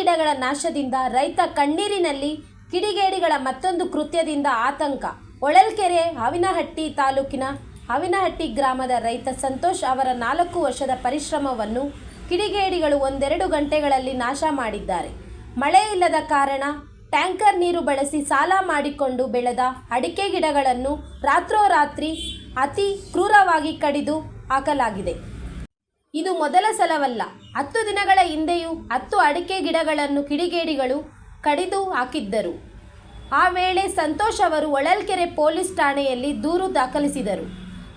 ಗಿಡಗಳ ನಾಶದಿಂದ ರೈತ ಕಣ್ಣೀರಿನಲ್ಲಿ ಕಿಡಿಗೇಡಿಗಳ ಮತ್ತೊಂದು ಕೃತ್ಯದಿಂದ ಆತಂಕ. ಹೊಳಲ್ಕೆರೆ, ಹಾವಿನಹಟ್ಟಿ ತಾಲೂಕಿನ ಹಾವಿನಹಟ್ಟಿ ಗ್ರಾಮದ ರೈತ ಸಂತೋಷ್ ಅವರ ನಾಲ್ಕು ವರ್ಷದ ಪರಿಶ್ರಮವನ್ನು ಕಿಡಿಗೇಡಿಗಳು ಒಂದೆರಡು ಗಂಟೆಗಳಲ್ಲಿ ನಾಶ ಮಾಡಿದ್ದಾರೆ. ಮಳೆ ಇಲ್ಲದ ಕಾರಣ ಟ್ಯಾಂಕರ್ ನೀರು ಬಳಸಿ ಸಾಲ ಮಾಡಿಕೊಂಡು ಬೆಳೆದ ಅಡಿಕೆ ಗಿಡಗಳನ್ನು ರಾತ್ರೋರಾತ್ರಿ ಅತಿ ಕ್ರೂರವಾಗಿ ಕಡಿದು ಹಾಕಲಾಗಿದೆ. ಇದು ಮೊದಲ ಸಲವಲ್ಲ. ಹತ್ತು ದಿನಗಳ ಹಿಂದೆಯೂ ಹತ್ತು ಅಡಿಕೆ ಗಿಡಗಳನ್ನು ಕಿಡಿಗೇಡಿಗಳು ಕಡಿದು ಹಾಕಿದ್ದರು. ಆ ವೇಳೆ ಸಂತೋಷ್ ಅವರು ಹೊಳಲ್ಕೆರೆ ಪೊಲೀಸ್ ಠಾಣೆಯಲ್ಲಿ ದೂರು ದಾಖಲಿಸಿದರು.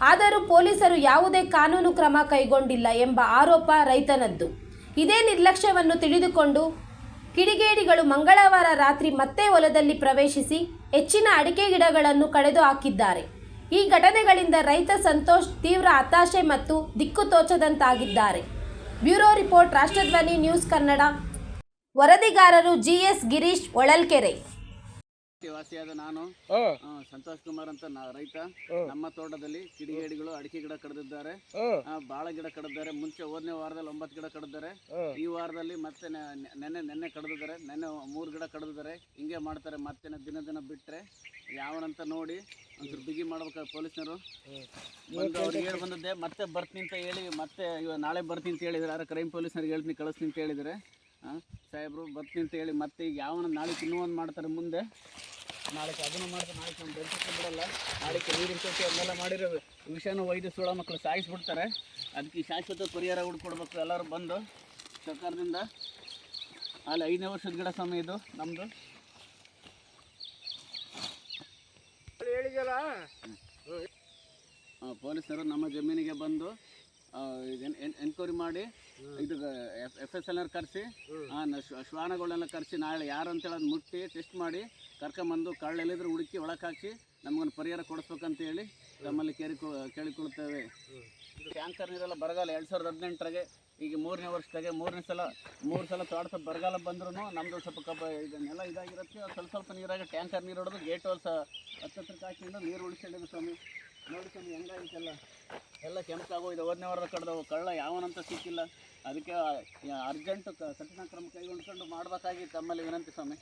ಆದರೂ ಪೊಲೀಸರು ಯಾವುದೇ ಕಾನೂನು ಕ್ರಮ ಕೈಗೊಂಡಿಲ್ಲ ಎಂಬ ಆರೋಪ ರೈತನದ್ದು. ಇದೇ ನಿರ್ಲಕ್ಷ್ಯವನ್ನು ತಿಳಿದುಕೊಂಡು ಕಿಡಿಗೇಡಿಗಳು ಮಂಗಳವಾರ ರಾತ್ರಿ ಮತ್ತೆ ಹೊಲದಲ್ಲಿ ಪ್ರವೇಶಿಸಿ ಹೆಚ್ಚಿನ ಅಡಿಕೆ ಗಿಡಗಳನ್ನು ಕಡೆದು ಹಾಕಿದ್ದಾರೆ. ಈ ಘಟನೆಗಳಿಂದ ರೈತ ಸಂತೋಷ್ ತೀವ್ರ ಹತಾಶೆ ಮತ್ತು ದಿಕ್ಕು ತೋಚದಂತಾಗಿದ್ದಾರೆ. Bureau report, Rashtradhwani news Kannada. ವರದಿಗಾರರು GS Girish, Holalkere. ವಾಸಿಯಾದ ನಾನು. ಹಾ ಸಂತೋಷ್ ಕುಮಾರ್ ಅಂತ ರೈತ. ನಮ್ಮ ತೋಟದಲ್ಲಿ ಕಿಡಿಗೇಡಿಗಳು ಅಡಿಕೆ ಗಿಡ ಕಡಿದಿದ್ದಾರೆ. ಬಾಳೆ ಗಿಡ ಕಡಿದ್ದಾರೆ ಮುಂಚೆ ಹೋದನೇ ವಾರದಲ್ಲಿ ಒಂಬತ್ತು ಗಿಡ ಕಡ್ದಿದ್ದಾರೆ. ಈ ವಾರದಲ್ಲಿ ಮತ್ತೆ ನೆನ್ನೆ ನೆನ್ನೆ ಕಡಿದಿದ್ದಾರೆ. ನೆನ್ನೆ ಮೂರು ಗಿಡ ಕಡಿದಿದ್ದಾರೆ. ಹಿಂಗೆ ಮಾಡ್ತಾರೆ. ಮತ್ತೆ ದಿನ ದಿನ ಬಿಟ್ರೆ ಯಾವನಂತ ನೋಡಿ ಒಂಚೂರು ಬಿಗಿ ಮಾಡ್ಬೇಕು ಪೊಲೀಸ್ನವರು? ಬಂದು ಅವ್ರಿಗೆ ಹೇಳಿ ಬಂದದ್ದೆ ಮತ್ತೆ ಬರ್ತೀನಿ ಅಂತ ಹೇಳಿ ಮತ್ತೆ ಇವಾಗ ನಾಳೆ ಬರ್ತೀನಿ ಅಂತ ಹೇಳಿದ್ರೆ. ಯಾರು ಕ್ರೈಮ್ ಪೊಲೀಸ್ನವ್ರಿಗೆ ಹೇಳ್ತೀನಿ ಕಳಿಸ್ತೀನಿ ಅಂತ ಹೇಳಿದರೆ. ಸಾಹೇಬ್ರು ಬರ್ತೀನಿ ಅಂತ ಹೇಳಿ ಮತ್ತೆ ಈಗ ಯಾವನ ನಾಳೆ ಇನ್ನೂ ಮಾಡ್ತಾರೆ ಮುಂದೆ. ನಾಳೆ ಅದನ್ನು ಮಾಡಿದ್ರೆ ನಾಳೆ ನಮ್ಮ ಬೆಳ್ಸಕ್ಕೆ ಬಿಡಲ್ಲ. ನಾಳೆ ನೀರಿನ ತೊಟ್ಟಿ ಅದನ್ನೆಲ್ಲ ಮಾಡಿರೋ ವಿಷಯನ ವೈದ್ಯ ಸುಳ ಮಕ್ಕಳು ಸಾಯಿಸ್ಬಿಡ್ತಾರೆ. ಅದಕ್ಕೆ ಈ ಶಾಶ್ವತ ಪರಿಹಾರ ಹುಡ್ಕೊಡ್ಬೇಕು ಎಲ್ಲರೂ ಬಂದು. ಸರ್ಕಾರದಿಂದ ಅಲ್ಲಿ ಐದನೇ ವರ್ಷದ ಗಿಡ ಸಮಯ ಇದು ನಮ್ಮದು ಹೇಳಿದಲ್ಲ ಪೊಲೀಸರು ನಮ್ಮ ಜಮೀನಿಗೆ ಬಂದು ಎನ್ಕ್ವೈರಿ ಮಾಡಿ ಇದು ಎಫ್ ಎಸ್ ಎಲ್ ಆರ್ ಕರೆಸಿ ಶ್ವಾನಗಳನ್ನೆಲ್ಲ ಕರೆಸಿ, ನಾಳೆ ಯಾರು ಅಂತೇಳಿ ಹೇಳೋದು ಮುಟ್ಟಿ ಟೆಸ್ಟ್ ಮಾಡಿ, ಕರ್ಕೊಂಬಂದು ಕಳ್ಳೆಲ್ಲಿದ್ರೆ ಹುಡುಕಿ ಒಳಕ್ಕೆ ಹಾಕಿ ನಮಗೊಂದು ಪರಿಹಾರ ಕೊಡಿಸ್ಬೇಕಂತ ಹೇಳಿ ನಮ್ಮಲ್ಲಿ ಕೇಳಿ ಕೇಳಿಕೊಳ್ತೇವೆ. ಟ್ಯಾಂಕರ್ ನೀರೆಲ್ಲ ಬರಗಾಲ ಎರಡು ಸಾವಿರದ ಹದಿನೆಂಟರಾಗೆ, ಈಗ ಮೂರನೇ ವರ್ಷದಾಗೆ ಮೂರನೇ ಸಲ, ಮೂರು ಸಲ ತೋಟ ಬರಗಾಲ ಬಂದ್ರೂ ನಮ್ಮದು ಸ್ವಲ್ಪ ಕಬ್ಬ, ಇದನ್ನೆಲ್ಲ ಇದಾಗಿರುತ್ತೆ, ಸ್ವಲ್ಪ ಸ್ವಲ್ಪ ನೀರಾಗ ಟ್ಯಾಂಕರ್ ನೀರು ಹೊಡೆದು ಗೇಟ್ ಹೊಲ್ಸ ಹತ್ತತ್ರಕ್ಕೆ ಹಾಕಿಕೊಂಡು ನೀರು ಉಳಿಸಿಡಿದ್ರು ಸ್ವಾಮಿ. ನೋಡಿ ಸ್ವಾಮಿ ಹೆಂಗಾಗಿತ್ತಲ್ಲ ಎಲ್ಲ ಕೆಂಪಾಗೋಗಿದೆ. ಹೋದನೇ ವಾರದ ಕಡ್ದವು. ಕಳ್ಳ ಯಾವನಂತ ಸಿಕ್ಕಿಲ್ಲ. ಅದಕ್ಕೆ ಅರ್ಜೆಂಟ್ ಕಠಿಣ ಕ್ರಮ ಕೈಗೊಂಡ್ಕೊಂಡು ಮಾಡಬೇಕಾಗಿ ತಮ್ಮಲ್ಲಿ ವಿನಂತಿ ಸ್ವಾಮಿ.